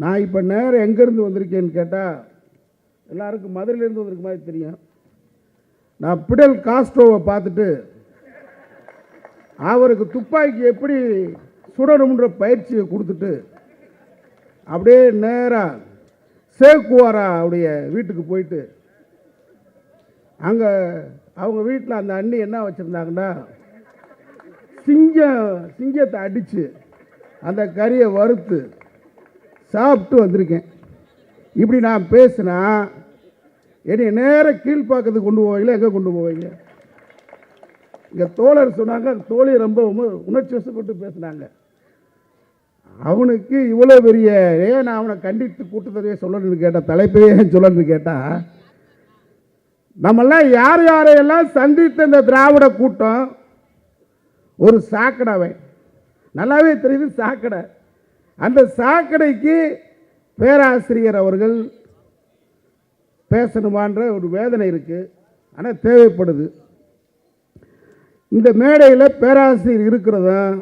நான் இப்போ நேரம் எங்கேருந்து வந்திருக்கேன்னு கேட்டால் எல்லாருக்கும் மதுரையிலேருந்து வந்திருக்க மாதிரி தெரியும். நான் பிடல் காஸ்ட்ரோவை பார்த்துட்டு அவருக்கு துப்பாக்கி எப்படி சுடணும்ன்ற பயிற்சியை கொடுத்துட்டு அப்படியே நேராக சேக்குவாரா அவருடைய வீட்டுக்கு போயிட்டு அங்கே அவங்க வீட்டில் அந்த அண்ணி என்ன வச்சுருந்தாங்கன்னா சிங்கம் சிங்கத்தை அடித்து அந்த கறியை வறுத்து சாப்பிட்டு வந்திருக்கேன். இப்படி நான் பேசினா என்னை நேர கீழ்ப்பாக்கத்துக்கு கொண்டு போவீங்களா எங்கே கொண்டு போவீங்க? இங்கே தோழர் சொன்னாங்க தோழி ரொம்ப உணர்ச்சி வசப்பட்டு பேசினாங்க. அவனுக்கு இவ்வளோ பெரிய ஏன் நான் அவனை கண்டித்து கூட்டத்தரையே சொல்லணும்னு கேட்டால் தலைப்பையே சொல்லணும்னு கேட்டால் நம்மெல்லாம் யார் யாரையெல்லாம் சந்தித்த இந்த திராவிட கூட்டம் ஒரு சாக்கடை நல்லாவே தெரியுது சாக்கடை. அந்த சாக்கடைக்கு பேராசிரியர் அவர்கள் பேசணுமான்ற ஒரு வேதனை இருக்குது ஆனால் தேவைப்படுது. இந்த மேடையில் பேராசிரியர் இருக்கிறதும்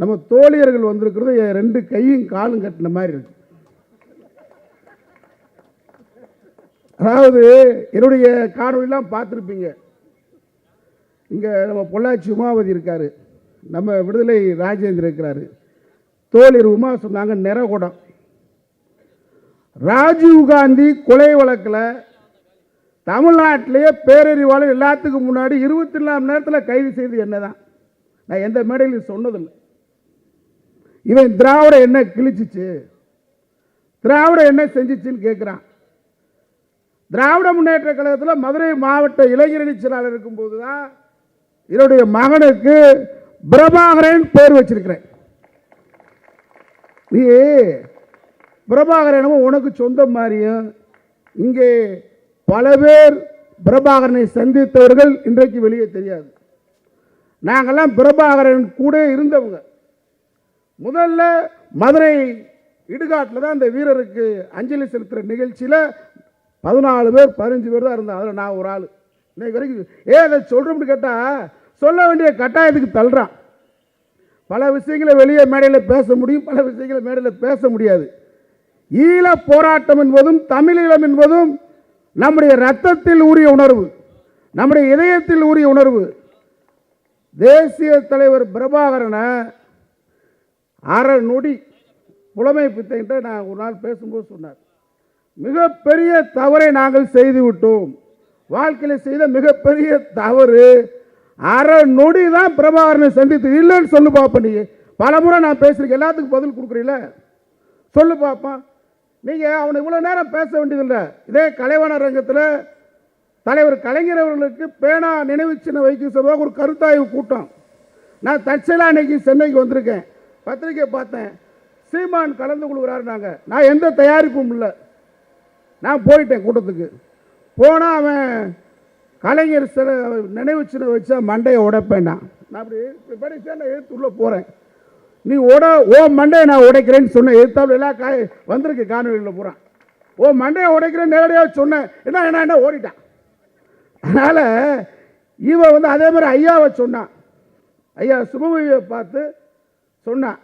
நம்ம தோழியர்கள் வந்திருக்கிறது என் ரெண்டு கையும் காலும் கட்டின மாதிரி இருக்கு. அதாவது என்னுடைய காணொலிலாம் பார்த்துருப்பீங்க. இங்கே நம்ம பொள்ளாச்சி உமாவதி இருக்கார். நம்ம விடுதலை ராஜேந்திரன் இருக்கிறாரு. தோழர் உமா சொன்னாங்க நிறகுடம். ராஜீவ் காந்தி கொலை வழக்கில் தமிழ்நாட்டிலேயே பேரறிவாளர் எல்லாத்துக்கும் முன்னாடி இருபத்தி நாலு நேரத்தில் கைது செய்து என்னதான்? நான் எந்த மேடையிலும் சொன்னதில்லை. இவன் திராவிட என்ன கிழிச்சிச்சு. திராவிட என்ன செஞ்சிச்சுன்னு கேட்குறான் திராவிட முன்னேற்ற கழகத்தில் மதுரை மாவட்ட இளைஞரணி செயலாளர் இருக்கும்போது தான் என்னுடைய மகனுக்கு பிரபாகரன் பேர் வச்சிருக்கிறேன். நீ பிரபாகரனும் உனக்கு சொந்தம் மாதிரியும் இங்கே பல பேர் பிரபாகரனை சந்தித்தவர்கள் இன்றைக்கு வெளியே தெரியாது. நாங்கள்லாம் பிரபாகரன் கூட இருந்தவங்க. முதல்ல மதுரை இடுகாட்டில் தான் அந்த வீரருக்கு அஞ்சலி செலுத்துகிற நிகழ்ச்சியில் பதினாலு பேர் பதினஞ்சு பேர் தான் இருந்தாங்க. அதில் நான் ஒரு ஆள். இன்னைக்கு வரைக்கும் ஏன் அதை சொல்கிறோம்னு கேட்டால் சொல்ல வேண்டிய கட்டாயத்துக்கு தள்ளுறான். பல விஷயங்களை வெளியே மேடையில் பேச முடியும் பல விஷயங்களை மேடையில் பேச முடியாது. ஈழ போராட்டம் என்பதும் தமிழீழம் என்பதும் நம்முடைய ரத்தத்தில் உரிய உணர்வு நம்முடைய இதயத்தில் உரிய உணர்வு. தேசிய தலைவர் பிரபாகரனை அரை நொடி புலமை பித்தங்கிட்ட நான் ஒரு நாள் பேசும்போது சொன்னார். மிகப்பெரிய தவறை நாங்கள் செய்துவிட்டோம். வாழ்க்கையில் செய்த மிகப்பெரிய தவறு அரை நொடி தான் பிரபாகரனை சந்தித்து இல்லைன்னு சொல்லு பார்ப்போம் நீ. பல முறை நான் பேசுகிறேன் எல்லாத்துக்கும் பதில் கொடுக்குறீல்ல. சொல்லு பார்ப்போம் நீங்கள் அவனை இவ்வளோ நேரம் பேச வேண்டியதில்லை. இதே கலைவாணர் ரங்கத்தில் தலைவர் கலைஞர் அவர்களுக்கு பேனா நினைவு சின்ன வைக்கும் சபையாக ஒரு கருத்தாய்வு கூட்டம். நான் தற்செயலாக அன்னைக்கு சென்னைக்கு வந்திருக்கேன். பத்திரிக்கை பார்த்தேன். சீமான் கலந்து கொள்கிறாரு நாங்கள் நான் எந்த தயாரிப்பும் இல்லை. நான் போயிட்டேன் கூட்டத்துக்கு. போனால் அவன் கலைஞர் சில நினைவு சின்ன வச்சா மண்டையை உடைப்பேன் நான் நான் அப்படி இப்படி நான் எடுத்து உள்ளே போகிறேன் நீ உட ஓ மண்டையை நான் உடைக்கிறேன்னு சொன்னேன் எதிர்த்தாப்புல எல்லாம் காய் வந்திருக்கு காணொலியில் பூரா. ஓ மண்டையை உடைக்கிறேன் நேரடியாக சொன்னேன் என்ன என்ன என்ன ஓடிட்டான். அதனால் இவன் வந்து அதே மாதிரி ஐயாவை சொன்னான். ஐயா சுபவியை பார்த்து சொன்னான்.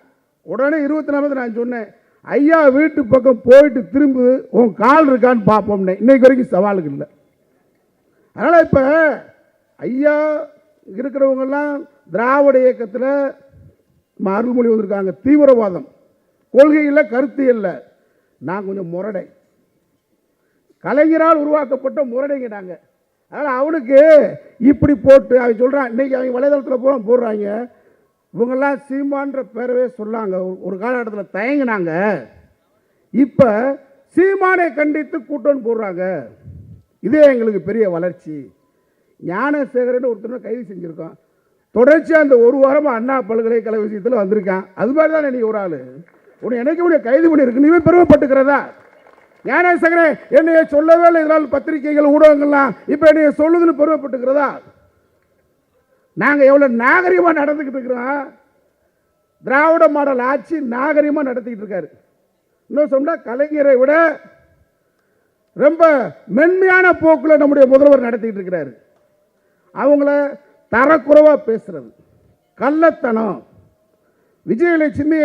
உடனே இருபத்தி நாலு நான் சொன்னேன் ஐயா வீட்டு பக்கம் போயிட்டு திரும்பு உன் கால் இருக்கான்னு பார்ப்போம்னே இன்னைக்கு வரைக்கும் சவாலுக்கு இல்லை. அதனால் இப்போ ஐயா இருக்கிறவங்கெல்லாம் திராவிட இயக்கத்தில் அருள்மொழி வந்திருக்காங்க. தீவிரவாதம். கொள்கையில் கருத்து இல்லை. நான் கொஞ்சம் முரடை. கலைஞரால் உருவாக்கப்பட்ட முரடைங்க நாங்கள் அதனால் அவனுக்கு இப்படி போட்டு அவன் சொல்கிறான் இன்னைக்கு அவங்க வலைதளத்தில் பூரா போடுறாங்க. இவங்கெல்லாம் சீமான்ற பேரவே சொல்லாங்க ஒரு- ஒரு காலகட்டத்தில் தயங்கினாங்க. இப்போ சீமானை கண்டித்து கூட்டம்னு போடுறாங்க. இதே எங்களுக்கு பெரிய வளர்ச்சி. ஞானசேகரன் ஒருத்தனை கைது செஞ்சுருக்கோம் தொடர்ச்சியாக அந்த ஒரு வாரமாக அண்ணா பல்கலைக்கழக விஷயத்தில் வந்திருக்கான். அது மாதிரி தான் நீ ஒரு ஆள். உன்னை என்னைக்கு உடைய கைது பண்ணியிருக்கு நீவே பெருமைப்பட்டுக்கிறதா? ஞானசேகரன் என்னைய சொல்லவே இல்லை. இதனால் பத்திரிகைகள் ஊடகங்கள்லாம் இப்போ என்னைய சொல்லுதுன்னு பெருமைப்பட்டுக்கிறதா? நாங்கள் எவ்வளோ நாகரிகமாக நடந்துக்கிட்டு இருக்கிறோம். திராவிட மாடல் ஆட்சி நாகரிகமாக நடத்திக்கிட்டு இருக்காரு. இன்னும் சொன்னால் கலைஞரை விட ரொம்ப மென்மையான போக்கில் நம்முடைய முதல்வர் நடத்திக்கிட்டு இருக்கிறாரு. அவங்கள தரக்குறைவாக பேசுறது. கள்ளத்தனம். விஜயலட்சுமி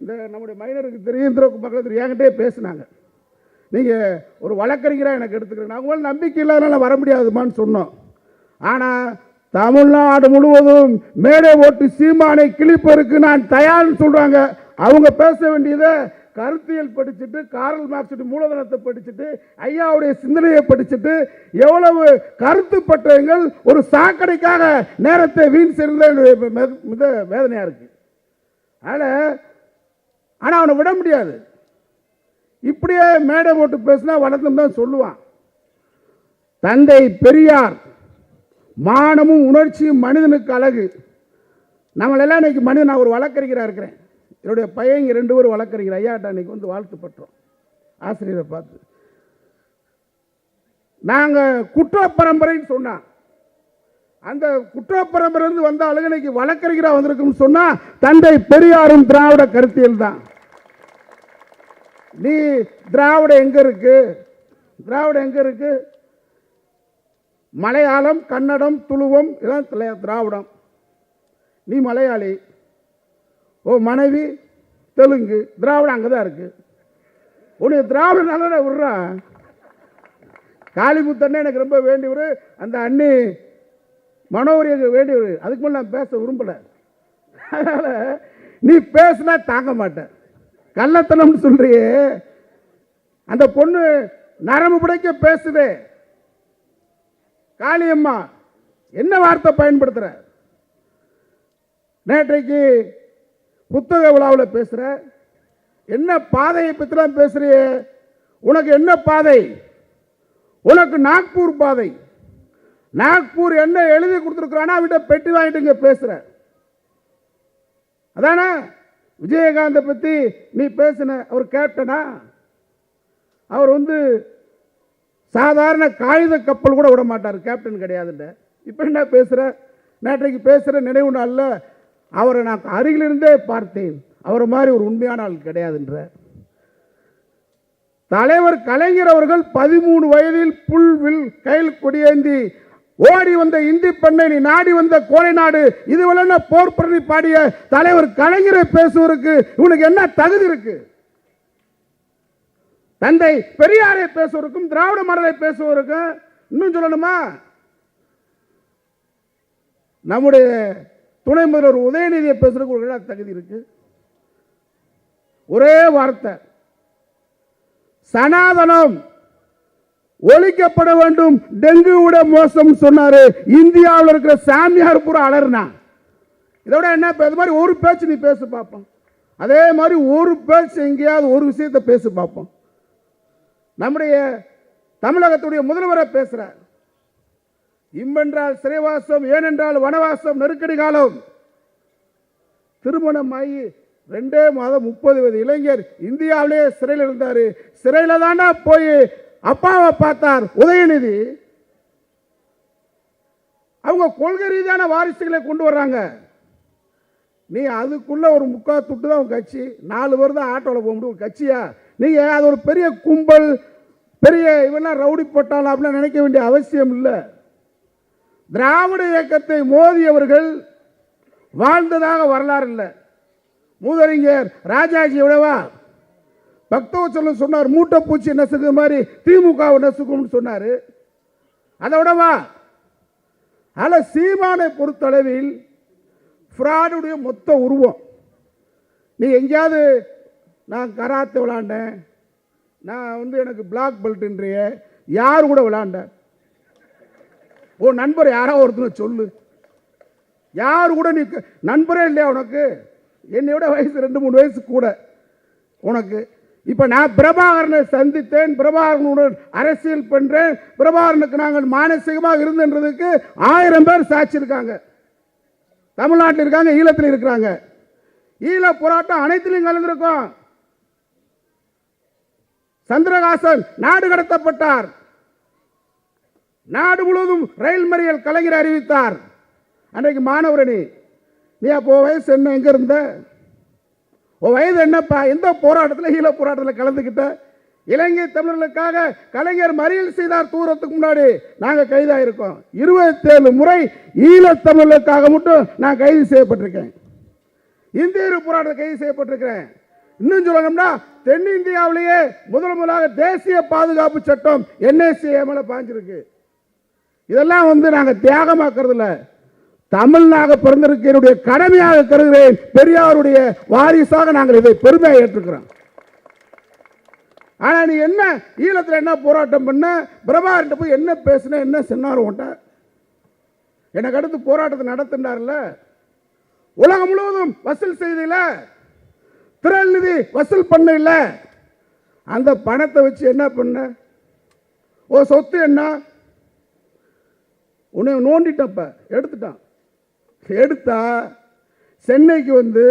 இந்த நம்முடைய மைனருக்கு தெரியும் இந்திர பக்கத்தில் தெரியும் என்கிட்டயே பேசுனாங்க. நீங்கள் ஒரு வழக்கறிஞராக எனக்கு எடுத்துக்கிறேன். நான் உங்களை நம்பிக்கை இல்லாதனால வர முடியாதுமான்னு சொன்னோம். ஆனால் தமிழ்நாடு முழுவதும் மேடை ஓட்டு சீமானை கிழிப்பதற்கு நான் தயார்னு சொல்கிறாங்க அவங்க பேச வேண்டியதை கருத்தியல் படிச்சுட்டு காரல் மார்க்சிட்டு மூலதனத்தை படிச்சுட்டு ஐயாவுடைய சிந்தனையை படிச்சுட்டு எவ்வளவு கருத்து ஒரு சாக்கடைக்காக நேரத்தை வீண் செய்யறது மிக- வேதனையாக இருக்கு. அதனால் ஆனால் அவனை விட முடியாது. இப்படியே மேடை போட்டு பேசினா வணக்கம் தான் சொல்லுவான். தந்தை பெரியார் மானமும் உணர்ச்சியும் மனிதனுக்கு அழகு. நம்மளெல்லாம் இன்னைக்கு மனிதன் நான் ஒரு வழக்கறிஞராக இருக்கிறேன். என்னுடைய பையன் இங்க ரெண்டு பேரும் வழக்கறிஞர் ஐயாட்ட அன்னைக்கு வந்து வாழ்த்து பெற்றோம் ஆசிரியரை பார்த்து. நாங்கள் குற்ற பரம்பரைன்னு சொன்னான் அந்த குற்ற பரம்பரையிலிருந்து வந்த அழுகனைக்கு வழக்கறிஞராக வந்திருக்குன்னு சொன்னால் தந்தை பெரியாரும் திராவிட கருத்தியல் தான். நீ திராவிட எங்கே இருக்கு? திராவிட எங்கே இருக்கு? மலையாளம் கன்னடம் துளுவம் இதெல்லாம் திராவிடம்? நீ மலையாளி. ஓ மனைவி தெலுங்கு திராவிடம் அங்கே தான் இருக்கு. உனக்கு திராவிட நல்ல விடுறான் காளிமுத்தண்ணே எனக்கு ரொம்ப வேண்டியவர். அந்த அண்ணி மனோகரி எனக்கு வேண்டியவர். அதுக்கு மேலே நான் பேச விரும்பலை. அதனால் நீ பேசுனா தாங்க மாட்டேன். கள்ளத்தனம்னு சொல்றியே. அந்த பொண்ணு நரம்பு பிடைக்க பேசுதே. காளியம்மா என்ன வார்த்தை பயன்படுத்துற? நேற்றைக்கு புத்தக விழாவில் பேசுகிற என்ன பாதையை பற்றிலாம் பேசுகிறியே உனக்கு என்ன பாதை? உனக்கு நாக்பூர் பாதை. நாக்பூர் என்ன எழுதி கொடுத்துருக்குறானா அவன்கிட்ட பெட்டி வாங்கிட்டு இங்கே பேசுகிற அதானே? விஜயகாந்தை பற்றி நீ பேசின அவர் கேப்டனா? அவர் வந்து சாதாரண காகித கப்பல் கூட விட மாட்டார். கேப்டன் கிடையாதுன்ற. இப்போ என்ன பேசுகிற நேற்றைக்கு பேசுகிற நினைவு நாளில் அவரை நான் அருகிலிருந்தே பார்த்தேன். அவரை மாதிரி ஒரு உண்மையான ஆள் கிடையாதுன்ற. தலைவர் கலைஞர் அவர்கள் பதிமூணு வயதில் புல்வில் கையில் கொடியேந்தி ஓடி வந்த இந்தி பெண்ணை நீ நாடி வந்த கோலை நாடு இதுவெல்லாம் போர் பண்ணி பாடிய தலைவர் கலைஞரை பேசுவதற்கு இவனுக்கு என்ன தகுதி இருக்கு? தந்தை பெரியாரை பேசுவதற்கும் திராவிட மடலை பேசுவதற்கும் இன்னும் சொல்லணுமா? நம்முடைய துணை முதல்வர் உதயநிதியை பேசுறதுக்கு ஒரு விழா தகுதி இருக்கு. ஒரே வார்த்தை. சனாதனம் ஒழிக்கப்பட வேண்டும். டெங்கு விட மோசம் சொன்னாரு. இந்தியாவில் இருக்கிற சாமியார் பூரா அலர்னா இதோட என்ன இது மாதிரி ஒரு பேச்சு நீ பேச பார்ப்போம் அதே மாதிரி ஒரு பேச்சு எங்கேயாவது ஒரு விஷயத்தை பேச பார்ப்போம் நம்முடைய தமிழகத்துடைய முதல்வரை பேசுறார். இம்மென்றால் சிறைவாசம் ஏனென்றால் வனவாசம் நெருக்கடி காலம். திருமணம் ஆகி ரெண்டே மாதம் முப்பது வயது இளைஞர் இந்தியாவிலே சிறையில் இருந்தார். சிறையில் தானே போய் அப்பாவை பார்த்தார் உதயநிதி. அவங்க கொள்கை ரீதியான வாரிசுகளை கொண்டு வர்றாங்க. நீ அதுக்குள்ள ஒரு முக்கா துட்டு தான் உங்கள் கட்சி. நாலு பேர் தான் ஆட்டோவில் போக முடியும். கட்சியா? நீங்கள் அது ஒரு பெரிய கும்பல் பெரிய இவெல்லாம் ரவுடி போட்டாலும் அப்படிலாம் நினைக்க வேண்டிய அவசியம் இல்லை. திராவிட இயக்கத்தை மோதியவர்கள் வாழ்ந்ததாக வரலாறு இல்லை. மூதறிஞர் ராஜாஜி விடவா பக்தவச்சலம் சொன்னார் மூட்டைப்பூச்சி நசுக்கு மாதிரி திமுகவை நசுக்கும்னு சொன்னார். அதை விடவா? அதில் சீமானை பொறுத்தளவில் ஃப்ராடுடைய மொத்த உருவம். நீ எங்கேயாவது நான் கராத்து விளாண்டேன் நான் வந்து எனக்கு பிளாக் பெல்ட்ன்றிய யார் கூட விளாண்டேன்? உன் நண்பர் யாரோ ஒருத்தனை சொல்லு. யார் கூட நீ நண்பரே இல்லையா உனக்கு? என்னை விட வயசு ரெண்டு மூணு வயசு கூட உனக்கு. இப்போ நான் பிரபாகரனை சந்தித்தேன். பிரபாகரனுடன் அரசியல் பண்ணுறேன் பிரபாகரனுக்கு நாங்கள் மானசீகமாக இருந்தன்றதுக்கு ஆயிரம் பேர் சாட்சி இருக்காங்க. தமிழ்நாட்டில் இருக்காங்க ஈழத்தில் இருக்கிறாங்க. ஈழ போராட்டம் அனைத்திலையும் கலந்திருக்கோம். சந்திரகாசன் நாடு கடத்தப்பட்டார். நாடு முழுவதும் ரயில் மறியல் கலைஞர் அறிவித்தார். அன்றைக்கு மாணவரணி நீ அப்போ வயசு என்ன? எங்கே இருந்த? உன் வயது என்னப்பா? எந்த போராட்டத்தில் ஈழ போராட்டத்தில் கலந்துக்கிட்ட இலங்கை தமிழர்களுக்காக கலைஞர் மறியல் செய்தார் தூரத்துக்கு முன்னாடி. நாங்கள் கைதாயிருக்கோம். இருபத்தேழு முறை ஈழத்தமிழர்களுக்காக மட்டும் நான் கைது செய்யப்பட்டிருக்கேன். இந்திய போராட்டத்தில் கைது செய்யப்பட்டிருக்கிறேன். இன்னும் சொல்லணும்னா தென்னிந்தியாவிலேயே முதல் முதலாக தேசிய பாதுகாப்பு சட்டம் என்எஸ்சி மேல பாஞ்சிருக்கு இதெல்லாம் வந்து நாங்கள் தியாகமாக்குறது இல்லை தமிழ்நாக பிறந்திருக்க என்னுடைய கடமையாக கருதுகிறேன். பெரியாருடைய வாரிசாக நாங்கள் இதை பெருமையாக ஏற்றுக்கிறோம். ஆனால் நீ என்ன ஈழத்தில் என்ன போராட்டம் பண்ண? பிரபாகர்கிட்ட போய் என்ன பேசின? என்ன சொன்னார் உன்ட்ட எனக்கு அடுத்து போராட்டத்தை நடத்தினார்ல உலகம் முழுவதும் வசூல் செய்தில திரள் நிதி வசூல் பண்ண இல்லை அந்த பணத்தை வச்சு என்ன பண்ண? ஓ சொத்து என்ன? உன்னை நோண்டிட்டப்ப எடுத்துட்டான். எடுத்தா சென்னைக்கு வந்து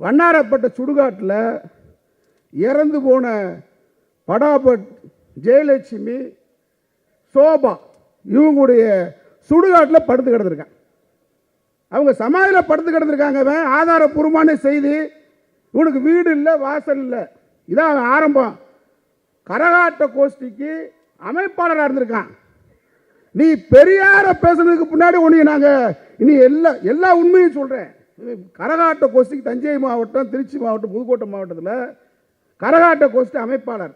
வண்ணாரப்பட்ட சுடுகாட்டில் இறந்து போன படாபட் ஜெயலட்சுமி சோபா இவங்களுடைய சுடுகாட்டில் படுத்து கிடந்திருக்கான். அவங்க சமாதியில் படுத்து கிடந்திருக்காங்க அவன் ஆதாரப்பூர்வமான செய்தி. இவனுக்கு வீடு இல்லை வாசல் இல்லை. இதான் அவன் ஆரம்பம். கரகாட்ட கோஷ்டிக்கு அமைப்பாளராக இருந்திருக்கான். நீ பெரியார பேசுனதுக்கு பின்னாடி உனக்கு நாங்கள் இனி எல்லா எல்லா உண்மையும் சொல்கிறேன் கரகாட்ட கோஷ்டிக்கு தஞ்சை மாவட்டம் திருச்சி மாவட்டம் புதுக்கோட்டை மாவட்டத்தில் கரகாட்ட கோஷ்டி அமைப்பாளர்.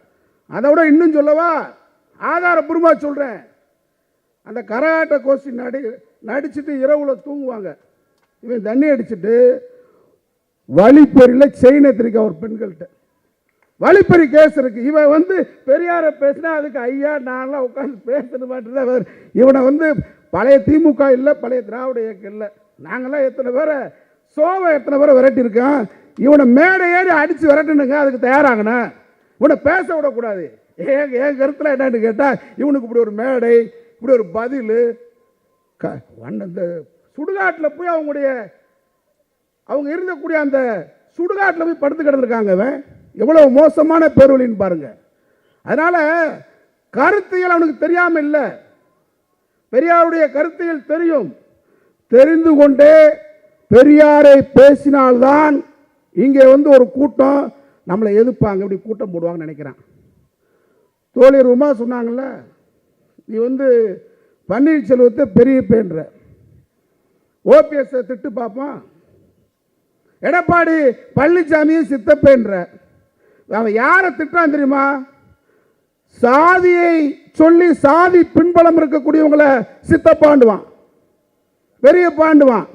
அதை விட இன்னும் சொல்லவா? ஆதாரபூர்வமாக சொல்கிறேன் அந்த கரகாட்ட கோஷ்டி நடி நடிச்சுட்டு இரவில் தூங்குவாங்க. இவன் தண்ணி அடிச்சுட்டு வழிப்பறியில் செயின் எத்திரிக்கை ஒரு பெண்கள்கிட்ட. வழிப்பறி கேஸ் இருக்குது இவன் வந்து பெரியாரை பேசினா அதுக்கு ஐயா நான்லாம் உட்காந்து பேசணும் மாட்டேன் இவனை வந்து பழைய திமுக இல்லை பழைய திராவிட இயக்கம் இல்லை. நாங்களாம் எத்தனை பேரை சோவை எத்தனை பேரை விரட்டியிருக்கோம். இவனை மேடை ஏறி அடித்து விரட்டணுங்க அதுக்கு தயாராகணும். இவனை பேச விடக்கூடாது. ஏன் என் கருத்தில் என்னன்னு கேட்டால் இவனுக்கு இப்படி ஒரு மேடை இப்படி ஒரு பதில். க அந்த சுடுகாட்டில் போய் அவங்களுடைய அவங்க இருந்தக்கூடிய அந்த சுடுகாட்டில் போய் படுத்து கிடந்திருக்காங்க அவன் எவ்வளவு மோசமான பேரொழின்னு பாருங்க. அதனால கருத்தியல் அவனுக்கு தெரியாம இல்லை. பெரியாருடைய கருத்தியல் தெரியும். தெரிந்து கொண்டே பெரியாரை பேசினால்தான் இங்கே வந்து ஒரு கூட்டம் நம்மளை எதிர்ப்பாங்க. இப்படி கூட்டம் போடுவாங்கன்னு நினைக்கிறான். தோழர் உமா சொன்னாங்கல்ல நீ வந்து பன்னீர்செல்வத்தை பெரிய பேன்ற ஓபிஎஸ்ஸை திட்டு பார்ப்போம் எடப்பாடி பழனிசாமியும் சித்தப்பேன்ற. அவன் யாரை திட்டான் தெரியுமா? சாதியை சொல்லி சாதி பின்பலம் இருக்கக்கூடியவங்களை சித்தப்பாண்டுவான் பெரிய பாண்டுவான்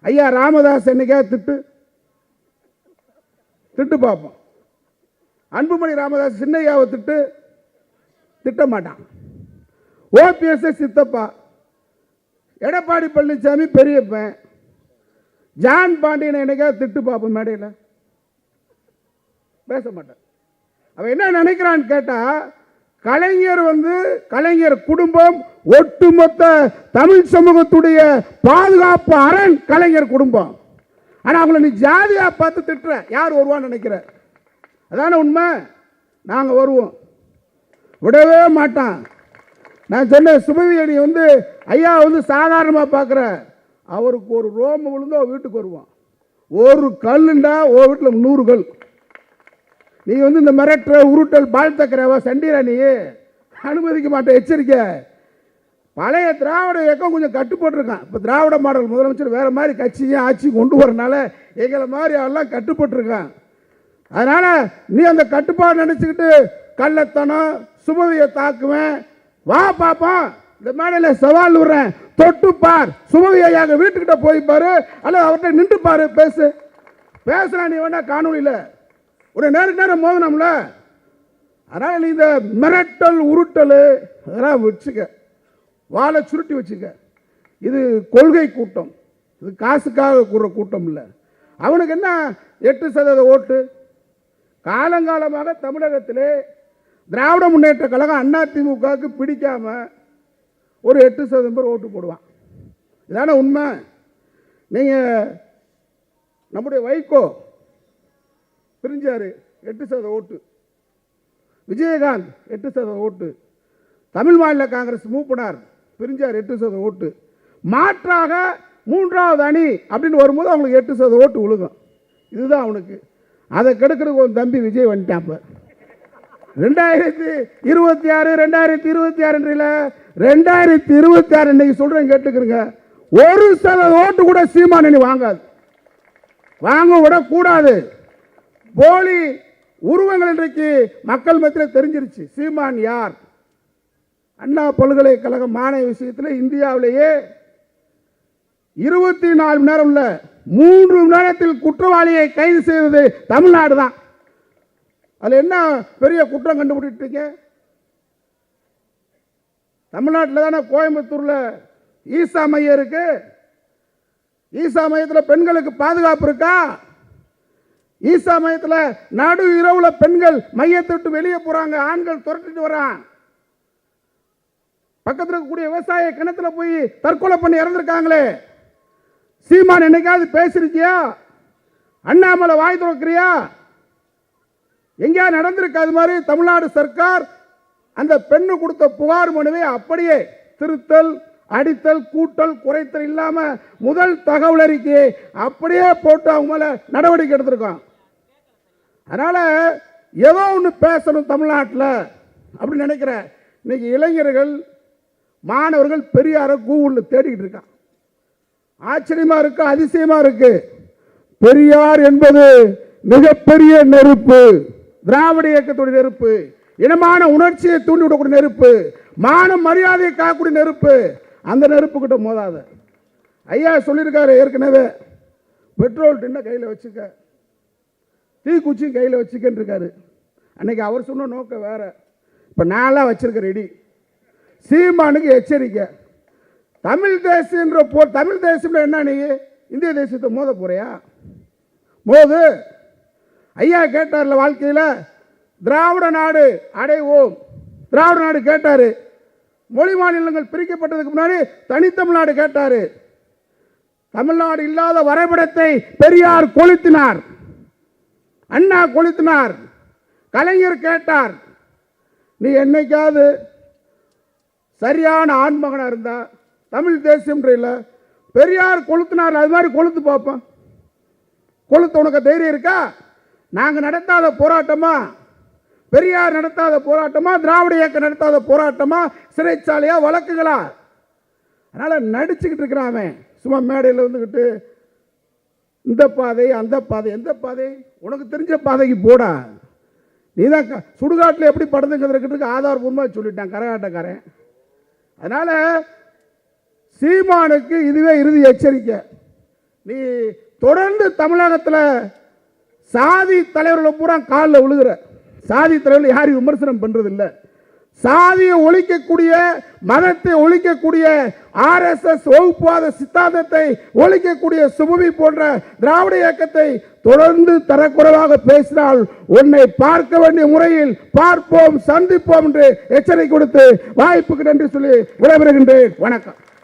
ஐயா ராமதாஸ் என்னைக்கா திட்டு? திட்டு பார்ப்போம். அன்புமணி ராமதாஸ் சின்னையாவை திட்டு? திட்ட மாட்டான். ஓபிஎஸ் சித்தப்பா. எடப்பாடி பழனிசாமி பெரியப்பன். ஜான் பாண்டியனை என்னைக்கா திட்டு பார்ப்போம் மேடையில். பேச மாட்டேன் அவன் என்ன நினைக்கிறான்னு கேட்டால் கலைஞர் வந்து கலைஞர் குடும்பம் ஒட்டுமொத்த தமிழ் சமூகத்துடைய பாதுகாப்பு அரண் கலைஞர் குடும்பம். ஆனால் அவங்கள நீ ஜாதியாக பார்த்து திட்டுற. யார் வருவான்னு நினைக்கிற அதான உண்மை? நாங்கள் வருவோம். விடவே மாட்டான். நான் சொன்னேன் சுபவியணி வந்து ஐயா வந்து சாதாரணமாக பார்க்குற. அவருக்கு ஒரு ரோம விழுந்து அவன் வீட்டுக்கு வருவான். ஒரு கல்லுண்டா ஓ வீட்டில் நூறு கல். நீ வந்து இந்த மிரட்டுற உருட்டல் பால் தக்கிறவ சண்டிரா நீ. அனுமதிக்க மாட்டேன் எச்சரிக்கை. பழைய திராவிட இயக்கம் கொஞ்சம் கட்டுப்பட்டுருக்கான் இப்போ திராவிட மாடல் முதலமைச்சர் வேறு மாதிரி கட்சியும் ஆட்சி கொண்டு வரனால எங்களை மாதிரி எல்லாம் கட்டுப்பட்டுருக்கான் அதனால் நீ அந்த கட்டுப்பாடு நினச்சிக்கிட்டு கள்ளத்தனம் சுபவியை தாக்குவேன். வா பாப்போம் இந்த மேடையில் சவால் விடுறேன். தொட்டு பார். சுமவியை ஐயாங்க வீட்டுக்கிட்ட போய் பாரு. அல்லது அவர்கிட்ட நின்று பாரு பேசு. பேசுகிறேன் நீ வேணா காணொலியில் ஒரு நேரம் நேரம் மோதனம்ல? அதனால் இந்த மிரட்டல் உருட்டல் அதெல்லாம் வச்சுக்க. வாழை சுருட்டி வச்சுக்க. இது கொள்கை கூட்டம். இது காசுக்காக கூடுற கூட்டம் இல்லை. அவனுக்கு என்ன? எட்டு சதவீத ஓட்டு. காலங்காலமாக தமிழகத்திலே திராவிட முன்னேற்ற கழகம் அதிமுகவுக்கு பிடிக்காம ஒரு எட்டு சதவீதம் பேர் ஓட்டு போடுவான். இதான உண்மை? நீங்கள் நம்முடைய வைகோ பிரிஞ்சார் எட்டு சதவீத ஓட்டு. விஜயகாந்த் எட்டு சதவீத ஓட்டு. தமிழ் மாநில காங்கிரஸ் மூப்பனார் பிரிஞ்சார் எட்டு சதவீத ஓட்டு. மாற்றாக மூன்றாவது அணி அப்படின்னு வரும்போது அவங்களுக்கு எட்டு சதவீத ஓட்டு விழுகும். இதுதான் அவனுக்கு. அதை கெடுக்கிறதுக்கு ஒரு தம்பி விஜய் வந்துட்டான் இப்போ. ரெண்டாயிரத்தி இருபத்தி ஆறு ரெண்டாயிரத்தி இருபத்தி ஆறுன்றில ரெண்டாயிரத்தி இருபத்தி ஆறு இன்னைக்கு சொல்கிறேன் கேட்டுக்கிறேங்க. ஒரு சதவீத ஓட்டு கூட சீமான் இனி வாங்காது. வாங்க விடக்கூடாது போலி உருவங்கள் இன்றைக்கு மக்கள் மத்தியில் தெரிஞ்சிருச்சு. சீமான் யார்? அண்ணா பல்கலைக்கழக மாணவ விஷயத்தில் இந்தியாவிலேயே இருபத்தி நாலு மணி நேரம் உள்ள மூன்று மணி நேரத்தில் குற்றவாளியை கைது செய்தது தமிழ்நாடு தான். அதில் என்ன பெரிய குற்றம் கண்டுபிடிட்டீங்க தமிழ்நாட்டில் தானே கோயம்புத்தூரில் ஈசா மையம் இருக்கு? ஈசா மையத்தில் பெண்களுக்கு பாதுகாப்பு இருக்கா? ஈசா மையத்தில் நடு இரவுல பெண்கள் மையத்தை விட்டு வெளியே போகிறாங்க ஆண்கள் துரட்டிட்டு வரான். பக்கத்தில் இருக்கக்கூடிய விவசாய கிணத்துல போய் தற்கொலை பண்ணி இறந்துருக்காங்களே. சீமான் என்னைக்காவது பேசிருக்கியா? அண்ணாமலை வாய் துறக்கிறியா? எங்கேயா நடந்திருக்கு அது மாதிரி? தமிழ்நாடு சர்க்கார் அந்த பெண்ணு கொடுத்த புகார் மனுவை அப்படியே திருத்தல் அடித்தல் கூட்டல் குறைத்தல் இல்லாமல் முதல் தகவல் அறிக்கையை அப்படியே போட்டு அவங்க மேலே நடவடிக்கை எடுத்திருக்கோம் அதனால் ஏதோ ஒன்று பேசணும் தமிழ்நாட்டில் அப்படின்னு நினைக்கிறேன் இன்னைக்கு இளைஞர்கள் மாணவர்கள் பெரியாரை கூகுளில் தேடிக்கிட்டு இருக்கான் ஆச்சரியமாக இருக்கு அதிசயமாக இருக்கு. பெரியார் என்பது மிகப்பெரிய நெருப்பு திராவிட இயக்கத்துடைய நெருப்பு இனமான உணர்ச்சியை தூண்டி விடக்கூடிய நெருப்பு மான மரியாதையை காக்கக்கூடிய நெருப்பு. அந்த நெருப்பு கிட்ட மோதாத. ஐயா சொல்லியிருக்காரு ஏற்கனவே பெட்ரோல் டின்ன கையில் வச்சுக்க. தீக்குச்சியும் கையில் வச்சுக்கன்னு இருக்காரு அன்னைக்கு அவர் சொன்ன நோக்கம் வேறு. இப்போ நான்லாம் வச்சுருக்கேன் ரெடி. சீமானுக்கு எச்சரிக்கை. தமிழ் தேசியன்ற போ தமிழ் தேசியம்ல என்ன நீ? இந்திய தேசியத்தை மோத போகிறியா மோது. ஐயா கேட்டார்ல வாழ்க்கையில் திராவிட நாடு அடைவோம். திராவிட நாடு கேட்டார். மொழி மாநிலங்கள் பிரிக்கப்பட்டதுக்கு முன்னாடி தனித்தமிழ்நாடு கேட்டார். தமிழ்நாடு இல்லாத வரைபடத்தை பெரியார் கொளுத்தினார். அண்ணா கொளுத்தினார். கலைஞர் கேட்டார் நீ என்னைக்காவது சரியான ஆண்மகனாக இருந்தா தமிழ் தேசியம்ன்ற இல்லை பெரியார் கொளுத்தினார் அது மாதிரி கொளுத்து பார்ப்போம் கொளுத்து உனக்கு தைரியம் இருக்கா? நாங்கள் நடத்தாத போராட்டமா? பெரியார் நடத்தாத போராட்டமா? திராவிட இயக்கம் நடத்தாத போராட்டமா? சிறைச்சாலையா? வழக்குகளா? அதனால் நடிச்சுக்கிட்டு இருக்கிறான் சும்மா மேடையில் வந்துக்கிட்டு இந்த பாதை அந்த பாதை எந்த பாதை? உனக்கு தெரிஞ்ச பாதைக்கு போடா. நீ தான் க- சுடுகாட்டில் எப்படி படுத்துங்கிறதுக்கு ஆதாரபூர்வமாக சொல்லிட்டான் கரகாட்டக்காரன். அதனால் சீமானுக்கு இதுவே இறுதி எச்சரிக்கை. நீ தொடர்ந்து தமிழகத்தில் சாதி தலைவர்களை பூரா காலில் விழுகிற. சாதி தலைவர்கள் யாரையும் விமர்சனம் பண்ணுறதில்லை சாதியை ஒழிக்கக்கூடிய மதத்தை ஒழிக்கக்கூடிய ஆர்எஸ்எஸ் வகுப்புவாத சித்தாந்தத்தை ஒழிக்கக்கூடிய சுபவி போன்ற திராவிட இயக்கத்தை தொடர்ந்து தரக்குறைவாக பேசினால் உன்னை பார்க்க வேண்டிய முறையில் பார்ப்போம் சந்திப்போம் என்று எச்சரிக்கை கொடுத்து வாய்ப்புக்கு நன்றி சொல்லி விடைபெறுகின்றேன். வணக்கம்.